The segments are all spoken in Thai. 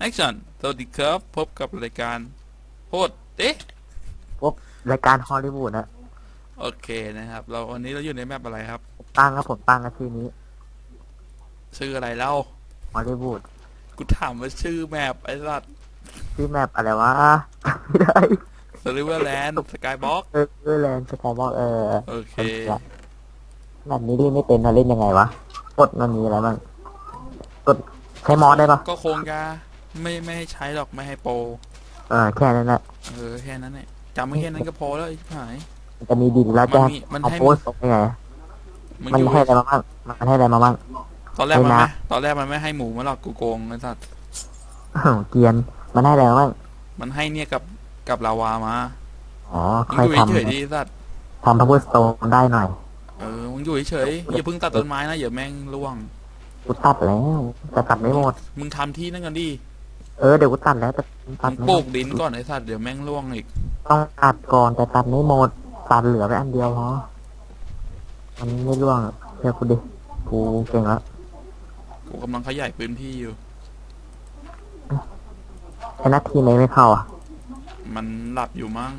แอคชั่นสวัสดีครับ พบกับรายการโพดเอ๊ะพบรายการฮอลลีวูดนะ โอเคนะครับ เราวันนี้เราอยู่ในแมปอะไรครับ ตั้งครับผมตั้งครับชื่อนี้ ชื่ออะไรเล่าฮอลลีวูดกูถามว่าชื่อแมปไอ้สัตว์ชื่อแมปอะไรวะไม่ได้สลิเวอร์แลนด์สกายบ็อกสลิเวอแลนด์สกายบ็อกเออ โอเคแบบนี้เล่นไม่เป็นเราเล่นยังไงวะ กดมันมีอะไรบ้างกดใช้มอสได้ปะก็คงจะไม่ไม่ให้ใช้หรอกไม่ให้โปรเออแค่นั้นแหละเออแค่นั้นแหละจำไม่แค่นั้นก็พอแล้วไอ้ชิบหายมันจะมีดินแล้วจะมันมีมันเอาให้ โพสต์ลงยังไงมึงมันอยู่ให้อะไรมาบ้างมันให้อะไรมาบ้าง ตอนแรกมันไม่ไม่นับตอนแรกมันไม่ให้หมูมาหรอกกูโกงไอ้สัตว์อ้าวเกรียนมันให้อะไรมาบ้างมันให้เนี่ยกับกับลาวามาอ๋อมึงค่อยอยู่ทเฉยๆดิไอ้สัตว์ำทำพาวเวอร์สโตนได้หน่อย เออมึงอยู่เฉยๆอย่าเพิ่งตัดต้นไม้นะอย่าแม่งร่วง กูตัดแล้วแต่ตัดไม่หมด มึงทำที่นั่นกันดิเออเดี๋ยวกูตัดแล้วแต่ตัดมึงไม่ปหลูมดกดินก่อนไอ้สัตว์เดี๋ยวแม่งร่วงอีก ต้องตัดก่อนแต่ตัดไม่หมดตัดเหลือไปอันเดียวพอมันไม่ร่วงเชื่อกูดิกูเก่งแล้วกูกำลังขยายพื้นที่อยู่ ไอ้นัดทีไหนไม่เข้าอะ มันหลับอยู่มั้ง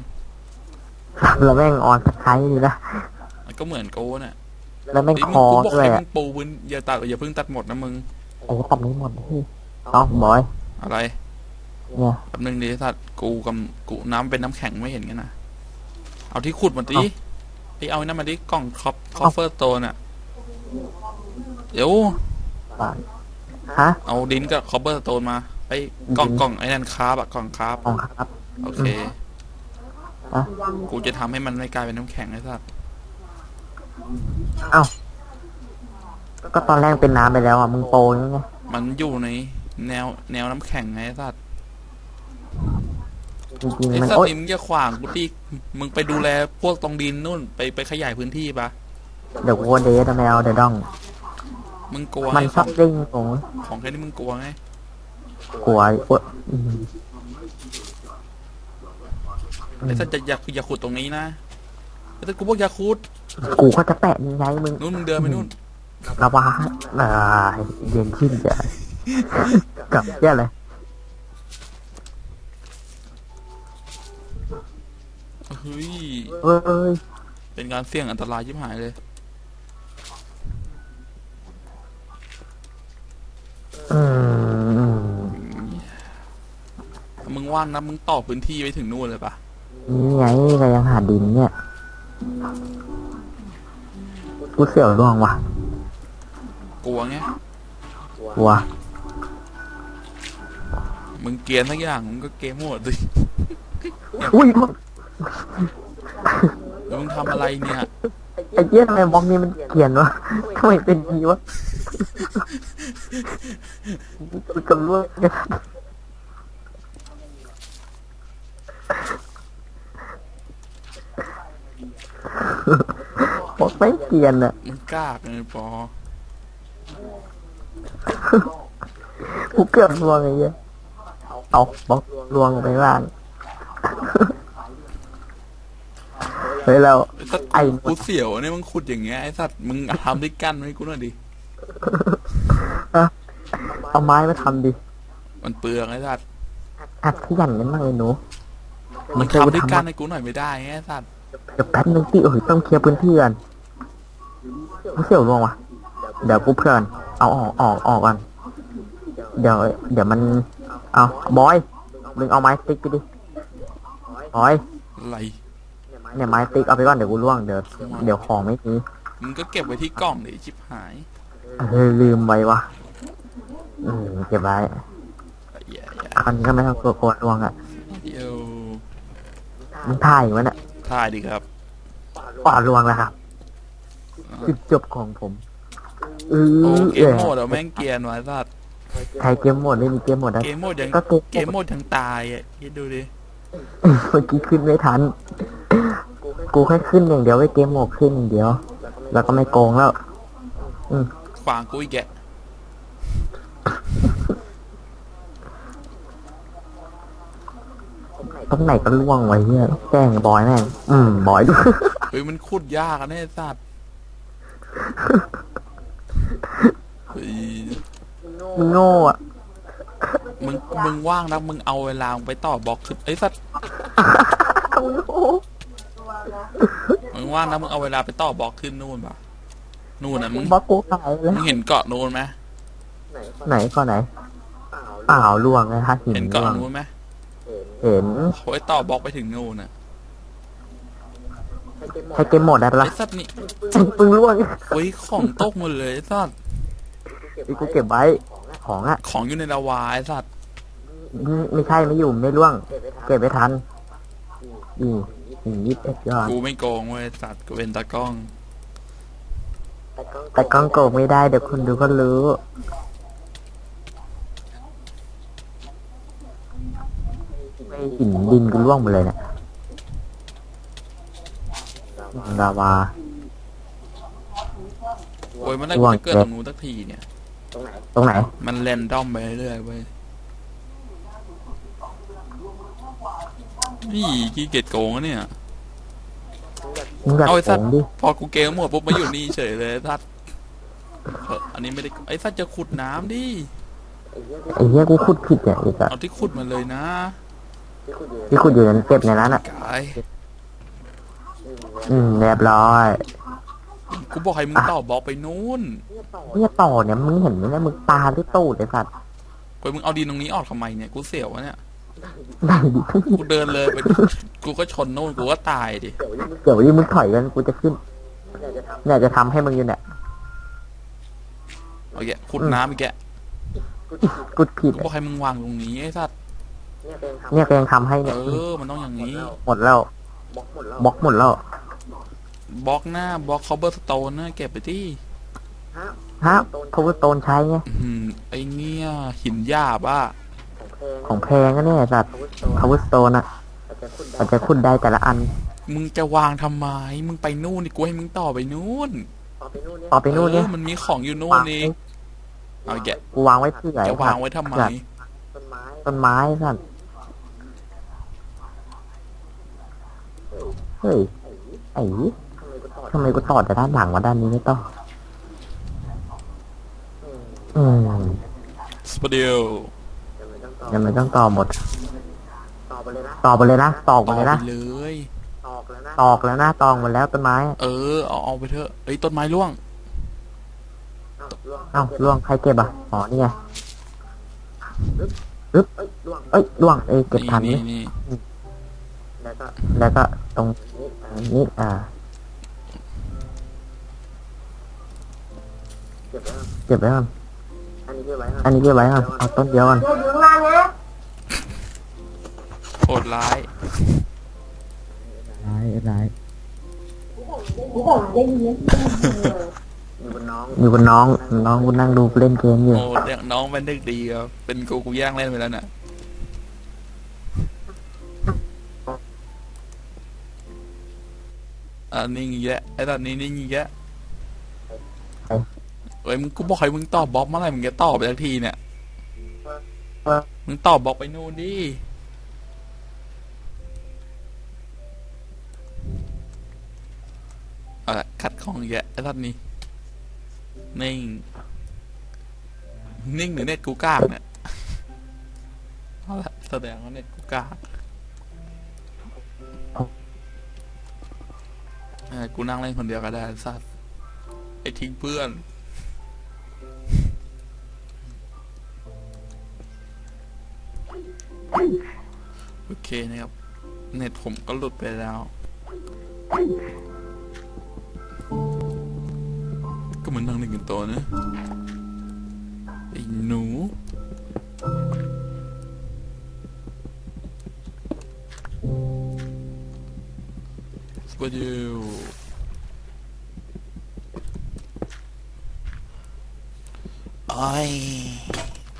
แล้วแม่งออนสกายอยู่นะ มันก็เหมือนกูน่ะแล้วแม่งไอ้คมึงอกูบอกด้วยให้มึอะงปูพื้นอย่าตัดอย่าเพิ่งตัดหมดนะมึงไอ้ตัดไม่หมดพี่ต้องบอยอะไร เนี่ยแป๊บนึงดิไอ้สัตว์กูกำกูน้ำเป็นน้ำแข็งไม่เห็นกันนะเอาที่ขุดมาดิไอเอาไอ้นั่นมาดิกล่องคอปคอฟเฟอร์โตน่ะเดี๋ยวฮะ เอาดินกับคอปเปอร์โตนมาไอ้กล่องดิน กล่องไอ้นั่นคาร์บอะกล่องคาร์บของครับ โอเค อะ กูจะทำให้มันไม่กลายเป็นน้ำแข็งไอ้สัตว์ เอ้า ก็ตอนแรกเป็นน้ำไปแล้วอะ มึงโปรยังไงมันอยู่ในแนวแนวน้ำแข็งไงไอ้สัตว์จริงไอ้ๆมันสัตโอ๊ว์ยนี่มึงจะขวางกูดิมึงไปดูแลพวกตรงดินนู่นไปไปขยายพื้นที่ปะเดี๋ยวกูเดทแมวเดี๋ยวดอง มึงกลัวมันไงชอบเด้งโอ้ยของแค่นี้มึงกลัวไงกลัวโอ๊ยอืมไอ้สัตว์จะอย่าอย่าขุดตรงนี้นะ ไอ้สัตว์กูบอกอย่าขุดกูก็จะแปะยังไงมึงนู่นมึงเดินไปนู่นระวาอ่าเย็นขึ้นจะกับเยี่ยอะไรเฮ้ยเอ้ยเป็นการเสี่ยงอันตรายชิบหายเลยอืมถ้ามึงว่างนะมึงต่อพื้นที่ไปถึงนู่นเลยปะนี่ไงเรายังหาดินเนี่ย กูเสียวร่วงว่ะกลัวไงกลัวมึงเกรียนทักอย่างมึงก็เกมหมดสิอุ้ยแล้วมึงทำอะไรเนี่ยไอ้เจี๊ยทำไมบล็อกนี้มันเขียนวะทำไมเป็นอย่างนี้วะกูกำลัง บล็อกไม่เขียนอะมึงกล้าเกินปอกูเกือบลวงไอ้เหี้ยเอาบล็อกลวงไปล่างเฮ้ยเราไอ้สัตว์ไอ้กูเสียวเนี่ยมึงขุดอย่างเงี้ยไอ้สัตว์มึงทำด้วยกันให้กูหน่อยดิเอาไม้มาทำดิ มันเปลืองไอ้สัตว์อัดขยันกันมากเลยหนูมึงเคยทำด้วยกันทำให้กูหน่อยไม่ได้ไงไอ้สัตว์ เดี๋ยวแป๊บนึงพี่โอ้ยต้องเคลียร์พื้นที่ก่อนกูเสี่ยวลวงวะเดี๋ยวกูเพื่อนเอาออกออกออกก่อนเดี๋ยว เดี๋ยวมันเอาบอยมึงเอาไม้สติ๊กไปดิบอยอะไรเนี่ยไม้สติ๊กเอาไปก่อนเดี๋ยวกูล่วงเดี๋ยวเดี๋ยวของไม่มีมึงก็เก็บไว้ที่กล่องดิชิบหายเออลืมไว้วะอืมเก็บไว้แย่แย่คราวนี้ก็ไม่ต้องกลัวกลัวล่วงอะเดี๋ยวมึงถ่ายมันอะ ถ่ายดิครับป่าล่วงแล้วครับจุดจบของผมเอโอ้อเกมโหมดเอาแม่งเกรียนไว้สัตว์ใครเกมโหมดไม่มีเกมโหมดนะ เกมโหมดยังก็เกม เกมโหมดยังตายอะคิดดูดิเมื่อกี้ขึ้นไม่ทัน กูแค่ขึ้นอย่างเดียวไว้เกมโหมดขึ้นอย่างเดียว แล้วก็ไม่โกงแล้ว ขวางกูอีกแกะ ตรงไหนก็ล่วงไว้เนี่ยแกล้งบอยแม่งอืมบอยด้วยเฮ้ยมันขุดยากอะเนี่ยไอ้สัตว์เฮ้ยมึงโง่อะมึงมึงว่างนะมึงเอาเวลาไปต่อบล็อกขึ้นไอ้สัตว์มึงว่างนะมึงเอาเวลาไปต่อบล็อกขึ้นนู่นปะนู่นนะมึงบล็อกกูหายแล้วมึงเห็นเกาะนู่นไหมไหนก็ไหนเปล่าล่วงไงฮะหินเห็นล่เกาะวง นู่นไหม เห็นโอ้ยต่อบล็อกไปถึงนู่นน่ะใช้เกมโหมดได้ปะไอ้ล่ะสัตว์นี่ปึงล่วงโอ้ยของตกหมดเลยไอ้สัตว์ไอ้กูเก็บไว้ของอะของอยู่ในลาวาไอ้สัตว์อืมไม่ใช่ไม่อยู่ไม่ล่วง เก็บไว้ทันนี่นี่ยิบเอ็ดยอดกูไม่โกงเว้ยไอ้สัตว์กูเป็นตากล้อง แต่กล้องโกงไม่ได้เดี๋ยวคนดูก็รู้ไม่ หินดินกูล่วงหมดเลยเนี่ยลาวา โอ้ยมันได้ระกูวังจะเกิดเจ็ตบรงนู้นสักทีเนี่ย ตรงไหน มันแรนดอมไปเรื่อยๆเว้ยนี่ขี้เกียจโกงอะเนี่ย มึงอยากเอาไอ้โกสัตว์งดิพอกูเกมหมดปุ๊บมาอยู่นี่เฉยเลยไอ้สัตว์เอออันนี้ไม่ได้ไอ้สัตว์จะขุดน้ำดิ ไอ้เหี้ยกูขุดผิดเนี่ยอีกอะเอาที่ขุดมาเลยนะ ที่ขุดอยู่นั้นเก็บในนั้นอะกายอืมเรียบร้อยกูบอกให้มึงต่อบล็อกไปนู้นเนี่ยต่อเนี่ยมึงเห็นไหมเนี่ยมึงตาหรือตูดไอ้สัตว์กูมึงเอาดินตรงนี้ออกทำไมเนี่ยกูเสียววะเนี่ยไหนดิกูเดินเลยไป กูก็ชนนู่นกูก็ตายดิ เดี๋ยวนี้มึงถอยกันกูจะขึ้นอยากจะทำให้มึงอยู่เนี่ยเอาแกะขุดน้ำอีกแกะกูผิดกูบอกให้มึงวางตรงนี้ไอ้สัตว์ เนี่ยก็ยังทำให้เอเนี่ยอ มันต้องอย่างนี้ หมดแล้วบล็อกหมดแล้วบล็อกหน้าบล็อกคอเบอร์สโตนนะเก็บไปที่ฮะพาวเวอร์โตนใช้ไงอืมไอเนี่ยหินหยาบอะของแพงก็เนี่ยสัตว์พาวเวอร์สโตนอะอาจจะขุดได้แต่ละอันมึงจะวางทำไม มึงไปนู่นดิกูให้มึงต่อไปนู่นต่อไปนู่นเนี่ยออมันมีของอยู่นู่นวางนี่ไว้เอาอีกแกะกูวางไว้เผื่อจะวางไว้ทำไมเผื่อต้นไม้สัตว์ เฮ้ย ไอ้ทำไมกูต่อแต่ด้านหลังมาด้านนี้ไม่ต่ออืมสปเดียวเดี๋ยวมันต้องต่อหมด ต่อไปเลยนะตอกต่มาอเลยไปนะเลยตอกแล้วนะตอกหมดแล้วต้นไม้ เออเอาเอาไปเถอะเอ้ยต้นไม้ร่วงเอ้าล่วงใครเก็บอะอ๋อนี่ไงอึ๊บเอ้ยล่วงเอ้ยเก็บนี่ทันนี่นี่นี่แล้วก็ตรงนี้อ่าเก็บไว้ก่อนอันนี้เก็บไว้ก่อนเอาต้นเดียวก่อนโหดร้ายร้ายร้ายอยู่บนน้องน้องกูนั่งดูเล่นเกมอยู่โอ้เด็กน้องเป็นเด็กดีครับเป็นกูกูแย่งเล่นไปแล้วน่ะ อ่านี่งี้แยะไอ้ตอนนี้นี่งี้แยะเอ้ยมึงกูบอกให้มึงตอบบล็อกเมื่อไหร่มึงจะตอบไปสักทีเนี่ย มึงตอบบล็อกไปนู่นดิ เอาละคัดของอีกแยะไอ้ตอนนี้ นิ่ง นิ่งหรือเน็ตกูกากเนี่ย เอาละแสดงว่าเน็ตกูกา กูนั่งเล่นคนเดียวก็ได้สัตว์ไอทิ้งเพื่อน โอเคนะครับ เน็ตผมก็หลุดไปแล้ว ก็เหมือนนั่งเล่นกันตัวนะไอ้หนู สวัสดีโอ้ย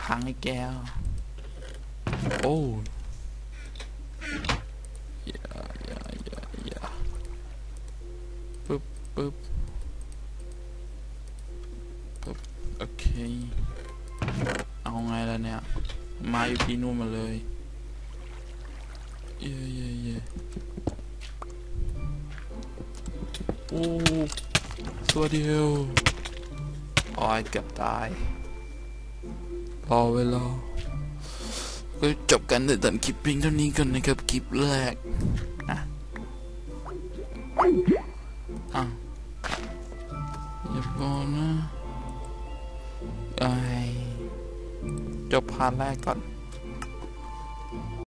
พังไอ้แก้วโอ้ยอย่าอย่าอย่า อย่าปึ๊บปึ๊บโอเคเอาไงล่ะเนี่ยมาอยู่ที่นู่นมาเลยเย่เย่เย่โอ้สวัสดีครับโอ้ยเกือบตายรอเวลาก็จบกันในตอนคลิปเพียงเท่านี้ก่อนนะครับคลิปแรกอะอ้าวอย่าบอกนะไอจบพาร์ทแรกก่อน